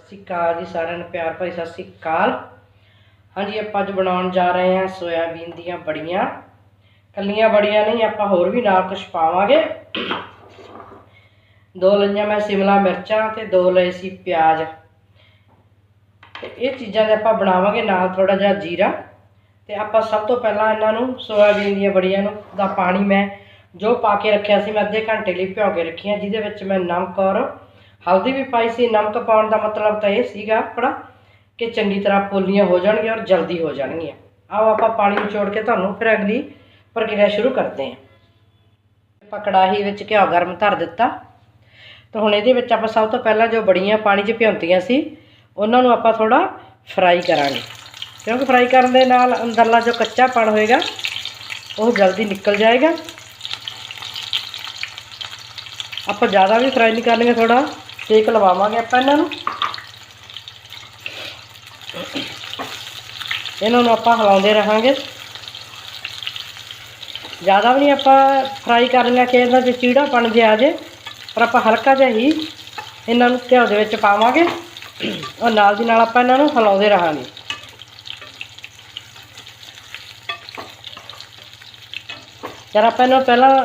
ਸਤਿ ਸ਼੍ਰੀ ਅਕਾਲ ਜੀ ਸਾਰਿਆਂ ਨੂੰ ਪਿਆਰ ਭਰੀ ਸਤਿ ਸ਼੍ਰੀ ਅਕਾਲ। ਹਾਂਜੀ, ਆਪਾਂ ਅੱਜ ਬਣਾਉਣ ਜਾ ਰਹੇ ਹਾਂ ਸੋਇਆਬੀਨ ਦੀਆਂ ਬੜੀਆਂ ਕੱਲੀਆਂ ਬੜੀਆਂ ਨਹੀਂ, ਆਪਾਂ ਹੋਰ ਵੀ ਨਾਲ ਕੁਝ ਪਾਵਾਂਗੇ। ਦੋ ਲਈਆਂ ਮੈਂ ਸ਼ਿਮਲਾ ਮਿਰਚਾਂ ਤੇ ਦੋ ਲਏ ਸੀ ਪਿਆਜ਼। ਤੇ ਇਹ ਚੀਜ਼ਾਂ ਦੇ ਆਪਾਂ ਬਣਾਵਾਂਗੇ ਨਾਲ ਥੋੜਾ ਜਿਹਾ ਜੀਰਾ। ਤੇ ਆਪਾਂ ਸਭ ਤੋਂ ਪਹਿਲਾਂ ਇਹਨਾਂ ਨੂੰ ਸੋਇਆਬੀਨ ਦੀਆਂ ਬੜੀਆਂ ਨੂੰ ਦਾ ਪਾਣੀ ਮੈਂ ਜੋ ਪਾ ਕੇ ਰੱਖਿਆ ਸੀ, ਮੈਂ ਅੱਧੇ ਘੰਟੇ ਲਈ ਭਿਓ ਕੇ ਰੱਖੀਆਂ, ਜਿਹਦੇ ਵਿੱਚ ਮੈਂ ਨਮਕ ਔਰ ਹਲਦੀ ਵੀ ਪਾਈ ਸੀ, ਨਮਕ ਪਾਉਣ ਦਾ ਮਤਲਬ ਤਾਂ ਇਹ ਸੀਗਾ ਆਪਣਾ ਕਿ ਚੰਗੀ ਤਰ੍ਹਾਂ ਪੋਲੀਆਂ ਹੋ ਜਾਣਗੀਆਂ ਔਰ ਜਲਦੀ ਹੋ ਜਾਣਗੀਆਂ। ਆਓ ਆਪਾਂ ਪਾਣੀ ਨਿਚੋੜ ਕੇ ਤੁਹਾਨੂੰ ਫਿਰ ਅਗਲੀ ਪ੍ਰਕਿਰਿਆ ਸ਼ੁਰੂ ਕਰਦੇ ਹਾਂ। ਆਪਾਂ ਕੜਾਹੀ ਵਿੱਚ ਘਿਓ ਗਰਮ ਧਰ ਦਿੱਤਾ। ਤਾਂ ਹੁਣ ਇਹਦੇ ਵਿੱਚ ਆਪਾਂ ਸਭ ਤੋਂ ਪਹਿਲਾਂ ਜੋ ਬੜੀਆਂ ਪਾਣੀ 'ਚ ਭਿਉਂਤੀਆਂ ਸੀ, ਉਹਨਾਂ ਨੂੰ ਆਪਾਂ ਥੋੜਾ ਫਰਾਈ ਕਰਾਂਗੇ। ਕਿਉਂਕਿ ਫਰਾਈ ਕਰਨ ਦੇ ਨਾਲ ਅੰਦਰਲਾ ਜੋ ਕੱਚਾ ਕੱਚਾਪਣ ਹੋਏਗਾ, ਉਹ ਜਲਦੀ ਨਿਕਲ ਜਾਏਗਾ। ਆਪਾਂ ਜ਼ਿਆਦਾ ਵੀ ਫਰਾਈ ਨਹੀਂ ਕਰਨਗੇ ਥੋੜਾ ਸੇਕ ਲਵਾਵਾਂਗੇ ਆਪਾਂ ਇਹਨਾਂ ਨੂੰ। ਇਹਨਾਂ ਨੂੰ ਆਪਾਂ ਹਿਲਾਉਂਦੇ ਰਹਾਂਗੇ। ਜ਼ਿਆਦਾ ਵੀ ਨਹੀਂ ਆਪਾਂ ਫਰਾਈ ਕਰਨੀਆਂ ਕਿ ਇਹਨਾਂ 'ਚ ਚੀੜਾਪਣ ਜਿਹਾ ਆ ਜੇ, ਪਰ ਆਪਾਂ ਹਲਕਾ ਜਿਹਾ ਹੀ ਇਹਨਾਂ ਨੂੰ ਘਿਓ ਦੇ ਵਿੱਚ ਪਾਵਾਂਗੇ। ਔਰ ਨਾਲ ਦੀ ਨਾਲ ਆਪਾਂ ਇਹਨਾਂ ਨੂੰ ਹਿਲਾਉਂਦੇ ਰਹਾਂਗੇ। ਜਦ ਆਪਾਂ ਇਹਨਾਂ ਪਹਿਲਾਂ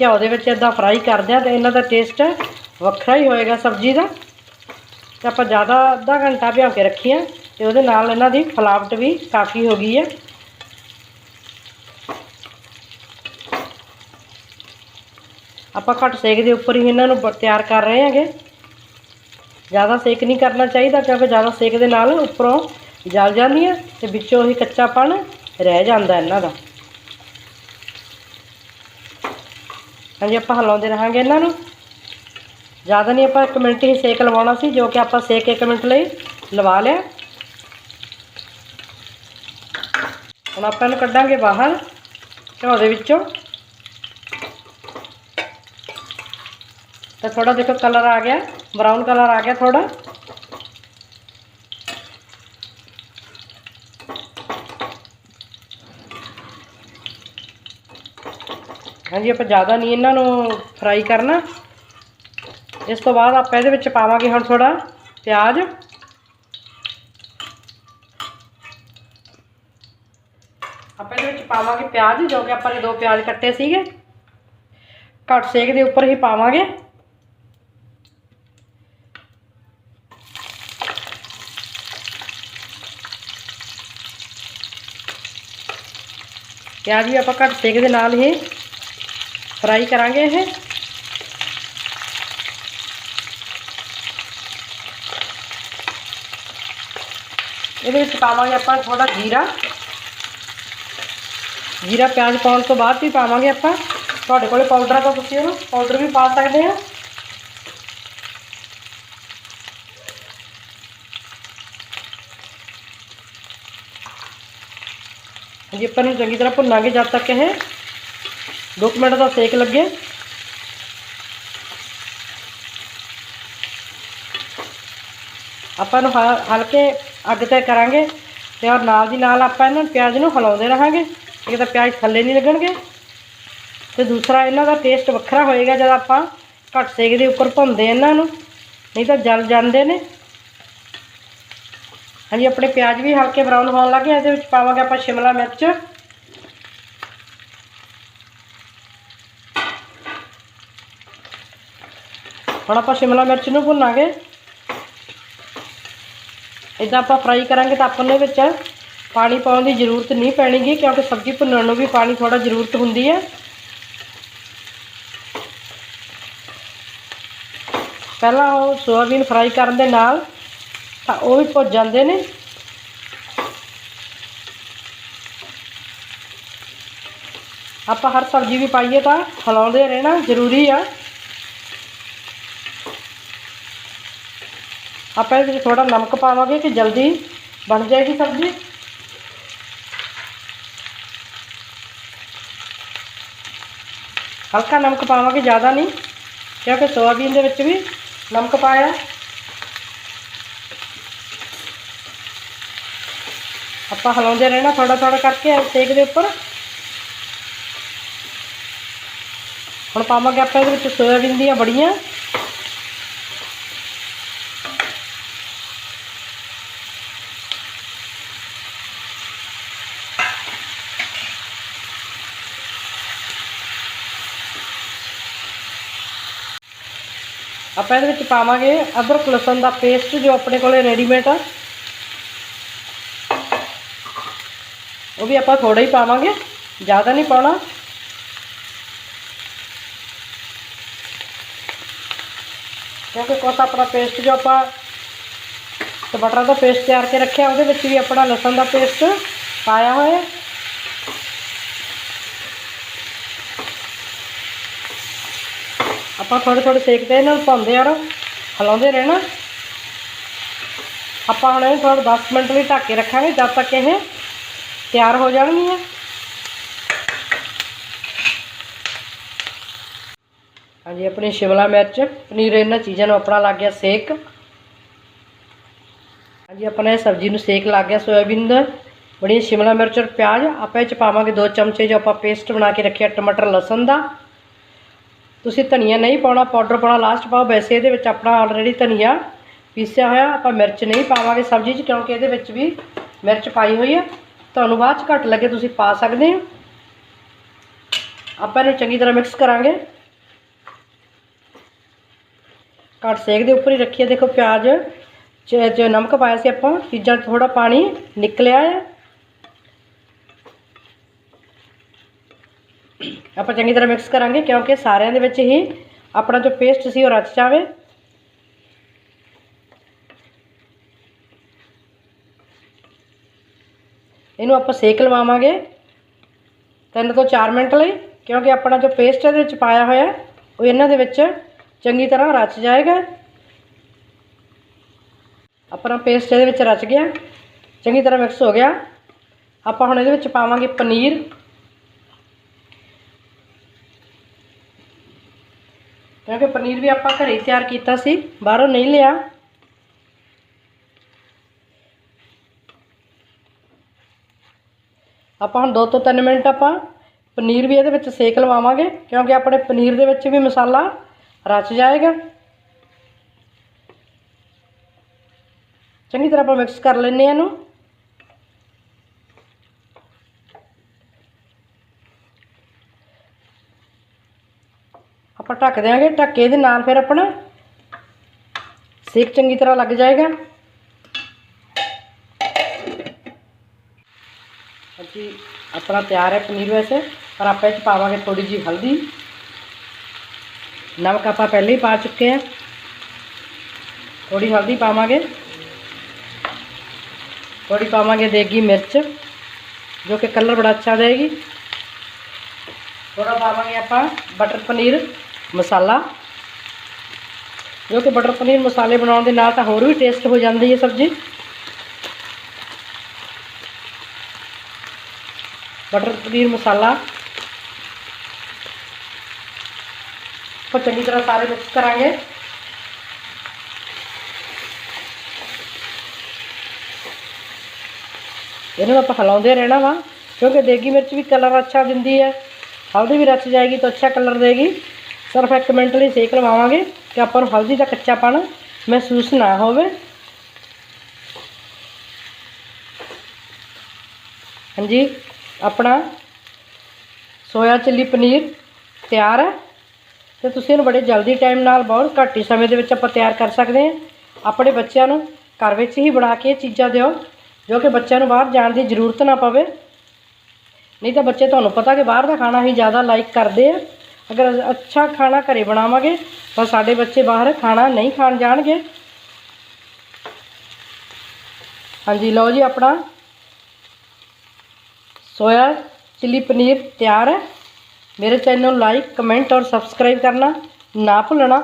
ਘਿਓ ਦੇ ਵਿੱਚ ਇਦਾਂ ਫਰਾਈ ਕਰਦੇ ਆ ਤੇ ਇਹਨਾਂ ਦਾ ਟੇਸਟ ਵੱਖਰਾ ਹੀ ਹੋਏਗਾ ਸਬਜ਼ੀ ਦਾ। ਤੇ ਆਪਾਂ ਜ਼ਿਆਦਾ ਅੱਧਾ ਘੰਟਾ ਭਿਓ ਕੇ ਰੱਖੀਆਂ ਤੇ ਉਹਦੇ ਨਾਲ ਇਹਨਾਂ ਦੀ ਫਲਾਵਟ ਵੀ ਕਾਫੀ ਹੋ ਗਈ ਹੈ ਆਪਾਂ ਘੱਟ ਸੇਕ ਦੇ ਉੱਪਰ ਹੀ ਇਹਨਾਂ ਨੂੰ ਬ- ਤਿਆਰ ਕਰ ਰਹੇ ਹਾਂਗੇ। ਜ਼ਿਆਦਾ ਸੇਕ ਨਹੀਂ ਕਰਨਾ ਚਾਹੀਦਾ ਕਿਉਂਕਿ ਜ਼ਿਆਦਾ ਸੇਕ ਦੇ ਨਾਲ ਉੱਪਰੋਂ ਜਲ ਜਾਂਦੀਆਂ ਤੇ ਵਿੱਚੋਂ ਹੀ ਕੱਚਾਪਣ ਰਹਿ ਜਾਂਦਾ ਇਹਨਾਂ ਦਾ। ਹਾਂਜੀ, ਆਪਾਂ ਹਿਲਾਉਂਦੇ ਰਹਾਂਗੇ ਇਹਨਾਂ ਨੂੰ। ਜ਼ਿਆਦਾ ਨਹੀਂ ਆਪਾਂ 1 ਮਿੰਟ ਹੀ ਸੇਕ ਲਵਾਉਣਾ ਸੀ, ਜੋ ਕਿ ਆਪਾਂ ਸੇਕ 1 ਮਿੰਟ ਲਈ ਲਵਾ ਲਿਆ। ਹੁਣ ਆਪਾਂ ਇਹਨੂੰ ਕੱਢਾਂਗੇ ਬਾਹਰ, ਘਿਓ ਦੇ ਵਿੱਚੋਂ। ਤਾਂ ਥੋੜਾ ਦੇਖੋ ਕਲਰ ਆ ਗਿਆ ਬਰਾਊਨ ਕਲਰ ਆ ਗਿਆ ਥੋੜਾ ਹਾਂਜੀ, ਆਪਾਂ ਜ਼ਿਆਦਾ ਨਹੀਂ ਇਹਨਾਂ ਨੂੰ ਫਰਾਈ ਕਰਨਾ। ਇਸ ਤੋਂ ਬਾਅਦ ਆਪਾਂ ਇਹਦੇ ਵਿੱਚ ਪਾਵਾਂਗੇ ਹੁਣ ਥੋੜਾ ਪਿਆਜ਼ ਆਪਾਂ ਇਹਦੇ ਵਿੱਚ ਪਾਵਾਂਗੇ ਪਿਆਜ਼ ਜੋ ਕਿ ਆਪਾਂ ਨੇ ਦੋ ਪਿਆਜ਼ ਕੱਟੇ ਸੀਗੇ ਘੱਟ ਸੇਕ ਦੇ ਉੱਪਰ ਹੀ ਪਾਵਾਂਗੇ ਪਿਆਜ਼ ਵੀ ਆਪਾਂ ਘੱਟ ਸੇਕ ਦੇ ਨਾਲ ਹੀ ਫਰਾਈ ਕਰਾਂਗੇ ਇਹ ਇਹਦੇ ਵਿੱਚ ਪਾਵਾਂਗੇ ਆਪਾਂ ਥੋੜਾ ਜੀਰਾ ਜੀਰਾ ਪਿਆਜ਼ ਪਾਉਣ ਤੋਂ ਬਾਅਦ ਵੀ ਪਾਵਾਂਗੇ ਆਪਾਂ ਤੁਹਾਡੇ ਕੋਲੇ ਪਾਊਡਰ ਆ ਤਾਂ ਤੁਸੀਂ ਉਹਨੂੰ ਪਾਊਡਰ ਵੀ ਪਾ ਸਕਦੇ ਆ ਹਾਂਜੀ ਆਪਾਂ ਨੂੰ ਚੰਗੀ ਤਰ੍ਹਾਂ ਭੁੰਨਾਂਗੇ ਜਦ ਤੱਕ ਇਹ 2 ਮਿੰਟ ਦਾ ਸੇਕ ਲੱਗੇ ਆਪਾਂ ਨੂੰ ਹ- ਹਲਕੇ ਅੱਗ ਤੇ ਕਰਾਂਗੇ ਤੇ ਔਰ ਨਾਲ ਦੀ ਨਾਲ ਆਪਾਂ ਇਹਨਾਂ ਪਿਆਜ਼ ਨੂੰ ਹਿਲਾਉਂਦੇ ਰਹਾਂਗੇ। ਇੱਕ ਤਾਂ ਪਿਆਜ਼ ਥੱਲੇ ਨਹੀਂ ਲੱਗਣਗੇ ਤੇ ਦੂਸਰਾ ਇਹਨਾਂ ਦਾ ਟੇਸਟ ਵੱਖਰਾ ਹੋਏਗਾ ਜਦ ਆਪਾਂ ਘੱਟ ਸੇਕ ਦੇ ਉੱਪਰ ਭੁੰਨਦੇ ਇਹਨਾਂ ਨੂੰ, ਨਹੀਂ ਤਾਂ ਜਲ ਜਾਂਦੇ ਨੇ। ਹਾਂਜੀ, ਆਪਣੇ ਪਿਆਜ਼ ਵੀ ਹਲਕੇ ਬਰਾਊਨ ਹੋਣ ਲੱਗੇ ਇਹਦੇ ਵਿੱਚ ਪਾਵਾਂਗੇ ਆਪਾਂ ਸ਼ਿਮਲਾ ਮਿਰਚ। ਹੁਣ ਆਪਾਂ ਸ਼ਿਮਲਾ ਮਿਰਚ ਨੂੰ ਭੁੰਨਾਂਗੇ। ਇਦਾਂ ਆਪਾਂ ਫਰਾਈ ਕਰਾਂਗੇ ਤਾਂ ਆਪਾਂ ਨੂੰ ਵਿੱਚ ਪਾਣੀ ਪਾਉਣ ਦੀ ਜ਼ਰੂਰਤ ਨਹੀਂ ਪੈਣੀਗੀ, ਕਿਉਂਕਿ ਸਬਜ਼ੀ ਭੁੰਨਣ ਨੂੰ ਵੀ ਪਾਣੀ ਥੋੜਾ ਜ਼ਰੂਰਤ ਹੁੰਦੀ ਹੈ ਪਹਿਲਾਂ ਉਹ ਸੋਇਆਬੀਨ ਫਰਾਈ ਕਰਨ ਦੇ ਨਾਲ ਤਾਂ ਉਹ ਵੀ ਭੁੱਜ ਜਾਂਦੇ ਨੇ। ਆਪਾਂ ਹਰ ਸਬਜ਼ੀ ਵੀ ਪਾਈਏ ਤਾਂ ਹਿਲਾਉਂਦੇ ਰਹਿਣਾ ਜ਼ਰੂਰੀ ਆ। ਆਪਾਂ ਇਹਦੇ ਵਿੱਚ ਥੋੜਾ ਨਮਕ ਪਾਵਾਂਗੇ ਕਿ ਜਲਦੀ ਬਣ ਜਾਏਗੀ ਸਬਜ਼ੀ। ਹਲਕਾ ਨਮਕ ਪਾਵਾਂਗੇ, ਜ਼ਿਆਦਾ ਨਹੀਂ, ਕਿਉਂਕਿ ਸੋਇਆਬੀਨ ਦੇ ਵਿੱਚ ਵੀ ਨਮਕ ਪਾਇਆ। ਆਪਾਂ ਹਿਲਾਉਂਦੇ ਰਹਿਣਾ ਥੋੜਾ ਥੋੜਾ ਕਰਕੇ ਸੇਕ ਦੇ ਉੱਪਰ। ਹੁਣ ਪਾਵਾਂਗੇ ਆਪਾਂ ਇਹਦੇ ਵਿੱਚ ਸੋਇਆਬੀਨ ਦੀਆਂ ਬੜੀਆਂ ਆਪਾਂ ਇਹਦੇ ਵਿੱਚ ਪਾਵਾਂਗੇ ਅਦਰਕ ਲਸਣ ਦਾ ਪੇਸਟ ਜੋ ਆਪਣੇ ਕੋਲੇ ਰੈਡੀਮੇਡ ਆ। ਉਹ ਵੀ ਆਪਾਂ ਥੋੜਾ ਹੀ ਪਾਵਾਂਗੇ, ਜ਼ਿਆਦਾ ਨਹੀਂ ਪਾਉਣਾ। ਕਿਉਂਕਿ ਕੋਸ ਆਪਣਾ ਪੇਸਟ ਜੋ ਆਪਾਂ ਟਮਾਟਰ ਦਾ ਪੇਸਟ ਤਿਆਰ ਕੇ ਰੱਖਿਆ, ਉਹਦੇ ਵਿੱਚ ਵੀ ਆਪਣਾ ਲਸਣ ਦਾ ਪੇਸਟ ਪਾਇਆ ਹੋਇਆ। ਆਪਾਂ ਥੋੜੇ ਥੋੜੇ ਸੇਕ ਤੇ ਇਹਨਾਂ ਨੂੰ ਪਾਉਂਦੇ ਯਾਰ ਹਲਾਉਂਦੇ ਰਹਿਣਾ। ਆਪਾਂ ਹੁਣ ਇਹਨੂੰ ਥੋੜਾ 10 ਮਿੰਟ ਲਈ ਢੱਕ ਕੇ ਰੱਖਾਂਗੇ, ਜਦ ਤੱਕ ਇਹ ਤਿਆਰ ਹੋ ਜਾਣਗੀਆਂ। ਹਾਂਜੀ, ਆਪਣੀ ਸ਼ਿਮਲਾ ਮਿਰਚ, ਪਨੀਰ ਇਹਨਾਂ ਚੀਜ਼ਾਂ ਨੂੰ ਆਪਣਾ ਲੱਗ ਗਿਆ ਸੇਕ। ਹਾਂਜੀ ਆਪਣਾ ਇਹ ਸਬਜ਼ੀ ਨੂੰ ਸੇਕ ਲੱਗ ਗਿਆ ਸੋਇਆਬੀਨ ਦਾ। ਬੜੀ ਸ਼ਿਮਲਾ ਮਿਰਚ ਔਰ ਪਿਆਜ਼। ਆਪਾਂ ਇਹ ਚ ਪਾਵਾਂਗੇ 2 ਚਮਚੇ ਜੋ ਆਪਾਂ ਪੇਸਟ ਬਣਾ ਕੇ ਰੱਖਿਆ, ਟਮਾਟਰ, ਲਸਣ ਦਾ। ਤੁਸੀਂ ਧਨੀਆ ਨਹੀਂ ਪਾਉਣਾ ਪਾਊਡਰ ਪਾਉਣਾ ਲਾਸਟ ਪਾਓ ਵੈਸੇ ਇਹਦੇ ਵਿੱਚ ਆਪਣਾ ਆਲਰੇਡੀ ਧਨੀਆ ਪੀਸਿਆ ਹੋਇਆ ਆਪਾਂ ਮਿਰਚ ਨਹੀਂ ਪਾਵਾਂਗੇ ਸਬਜ਼ੀ 'ਚ ਕਿਉਂਕਿ ਇਹਦੇ ਵਿੱਚ ਵੀ ਮਿਰਚ ਪਾਈ ਹੋਈ ਹੈ ਤੁਹਾਨੂੰ ਬਾਅਦ 'ਚ ਘੱਟ ਲੱਗੇ ਤੁਸੀਂ ਪਾ ਸਕਦੇ ਹੋ ਆਪਾਂ ਇਹਨੂੰ ਚੰਗੀ ਤਰ੍ਹਾਂ ਮਿਕਸ ਕਰਾਂਗੇ ਘੱਟ ਸੇਕ ਦੇ ਉੱਪਰ ਹੀ ਰੱਖੀਏ ਦੇਖੋ ਪਿਆਜ਼ ਚ ਚ ਨਮਕ ਪਾਇਆ ਸੀ ਆਪਾਂ ਚੀਜ਼ਾਂ 'ਚ ਥੋੜਾ ਪਾਣੀ ਨਿਕਲਿਆ ਹੈ ਆਪਾਂ ਚੰਗੀ ਤਰ੍ਹਾਂ ਮਿਕਸ ਕਰਾਂਗੇ ਕਿਉਂਕਿ ਸਾਰਿਆਂ ਦੇ ਵਿੱਚ ਹੀ ਆਪਣਾ ਜੋ ਪੇਸਟ ਸੀ ਉਹ ਰਚ ਜਾਵੇ। ਇਹਨੂੰ ਆਪਾਂ ਸੇਕ ਲਵਾਵਾਂਗੇ 3 ਤੋਂ 4 ਮਿੰਟ ਲਈ, ਕਿਉਂਕਿ ਆਪਣਾ ਜੋ ਪੇਸਟ ਇਹਦੇ ਵਿੱਚ ਪਾਇਆ ਹੋਇਆ, ਉਹ ਇਹਨਾਂ ਦੇ ਵਿੱਚ ਚੰਗੀ ਤਰ੍ਹਾਂ ਰਚ ਜਾਏਗਾ। ਆਪਣਾ ਪੇਸਟ ਇਹਦੇ ਵਿੱਚ ਰਚ ਗਿਆ, ਚੰਗੀ ਤਰ੍ਹਾਂ ਮਿਕਸ ਹੋ ਗਿਆ। ਆਪਾਂ ਹੁਣ ਇਹਦੇ ਵਿੱਚ ਪਾਵਾਂਗੇ ਪਨੀਰ। ਕਿਉਂਕਿ ਪਨੀਰ ਵੀ ਆਪਾਂ ਘਰੇ ਹੀ ਤਿਆਰ ਕੀਤਾ ਸੀ, ਬਾਹਰੋਂ ਨਹੀਂ ਲਿਆ। ਆਪਾਂ ਹੁਣ 2 ਤੋਂ 3 ਮਿੰਟ ਆਪਾਂ ਪਨੀਰ ਵੀ ਇਹਦੇ ਵਿੱਚ ਸੇਕ ਲਵਾਵਾਂਗੇ, ਕਿਉਂਕਿ ਆਪਣੇ ਪਨੀਰ ਦੇ ਵਿੱਚ ਵੀ ਮਸਾਲਾ ਰਚ ਜਾਏਗਾ। ਚੰਗੀ ਤਰ੍ਹਾਂ ਆਪਾਂ ਮਿਕਸ ਕਰ ਲੈਂਦੇ ਹਾਂ ਇਹਨੂੰ। ਆਪਾਂ ਢੱਕ ਦਿਆਂਗੇ, ਢੱਕੇ ਦੇ ਨਾਲ ਫਿਰ ਆਪਣਾ ਸੇਕ ਚੰਗੀ ਤਰ੍ਹਾਂ ਲੱਗ ਜਾਏਗਾ। ਹਾਂਜੀ, ਆਪਣਾ ਤਿਆਰ ਹੈ ਪਨੀਰ ਵੈਸੇ, ਪਰ ਆਪਾਂ ਇਹ 'ਚ ਪਾਵਾਂਗੇ ਥੋੜੀ ਜਿਹੀ ਹਲਦੀ। ਨਮਕ ਆਪਾਂ ਪਹਿਲੇ ਹੀ ਪਾ ਚੁੱਕੇ ਆ ਥੋੜੀ ਹਲਦੀ ਪਾਵਾਂਗੇ। ਥੋੜੀ ਪਾਵਾਂਗੇ ਦੇਗੀ ਮਿਰਚ, ਜੋ ਕਿ ਕਲਰ ਬੜਾ ਅੱਛਾ ਦੇਗੀ ਥੋੜਾ ਪਾਵਾਂਗੇ ਆਪਾਂ ਬਟਰ ਪਨੀਰ। ਮਸਾਲਾ। ਜੋ ਕਿ ਬਟਰ ਪਨੀਰ ਮਸਾਲੇ ਬਣਾਉਣ ਦੇ ਨਾਲ ਤਾਂ ਹੋਰ ਵੀ ਟੇਸਟ ਹੋ ਜਾਂਦੀ ਹੈ ਸਬਜ਼ੀ। ਬਟਰ ਪਨੀਰ ਮਸਾਲਾ। ਆਪਾਂ ਚੰਗੀ ਤਰ੍ਹਾਂ ਸਾਰੇ ਮਿਕਸ ਕਰਾਂਗੇ। ਇਹਨੂੰ ਆਪਾਂ ਹਿਲਾਉਂਦੇ ਰਹਿਣਾ ਵਾ, ਕਿਉਂਕਿ ਦੇਗੀ ਮਿਰਚ ਵੀ ਕਲਰ ਅੱਛਾ ਦਿੰਦੀ ਹੈ। ਹਲਦੀ ਵੀ ਰਚ ਜਾਏਗੀ ਤਾਂ ਅੱਛਾ ਕਲਰ ਦੇਗੀ। ਸਿਰਫ ਇੱਕ ਮਿੰਟ ਲਈ ਸੇਕ ਲਵਾਵਾਂਗੇ ਕਿ ਆਪਾਂ ਨੂੰ ਹਲਦੀ ਦਾ ਕੱਚਾਪਣ ਮਹਿਸੂਸ ਨਾ ਹੋਵੇ। ਹਾਂਜੀ, ਆਪਣਾ ਸੋਇਆ ਚਿੱਲੀ ਪਨੀਰ ਤਿਆਰ ਹੈ ਤੇ ਤੁਸੀਂ ਇਹਨੂੰ ਬੜੇ ਜਲਦੀ ਟਾਈਮ ਨਾਲ ਬਹੁਤ ਘੱਟ ਹੀ ਸਮੇਂ ਦੇ ਵਿੱਚ ਆਪਾਂ ਤਿਆਰ ਕਰ ਸਕਦੇ ਹਾਂ। ਆਪਣੇ ਬੱਚਿਆਂ ਨੂੰ ਘਰ ਵਿੱਚ ਹੀ ਬਣਾ ਕੇ ਇਹ ਚੀਜ਼ਾਂ ਦਿਓ, ਜੋ ਕਿ ਬੱਚਿਆਂ ਨੂੰ ਬਾਹਰ ਜਾਣ ਦੀ ਜ਼ਰੂਰਤ ਨਾ ਪਵੇ। ਨਹੀਂ ਤਾਂ ਬੱਚੇ ਤੁਹਾਨੂੰ ਪਤਾ ਕਿ ਬਾਹਰ ਦਾ ਖਾਣਾ ਹੀ ਜ਼ਿਆਦਾ ਲਾਈਕ ਕਰਦੇ ਆ। ਅਗਰ ਅੱਛਾ ਖਾਣਾ ਘਰੇ ਬਣਾਵਾਂਗੇ, ਤਾਂ ਸਾਡੇ ਬੱਚੇ ਬਾਹਰ ਖਾਣਾ ਨਹੀਂ ਖਾਣ ਜਾਣਗੇ। ਹਾਂਜੀ, ਲਓ ਜੀ ਆਪਣਾ। ਸੋਇਆ ਚਿੱਲੀ ਪਨੀਰ ਤਿਆਰ ਹੈ। ਮੇਰੇ ਚੈਨਲ ਨੂੰ ਲਾਈਕ ਕਮੈਂਟ ਔਰ ਸਬਸਕ੍ਰਾਈਬ ਕਰਨਾ ਨਾ ਭੁੱਲਣਾ।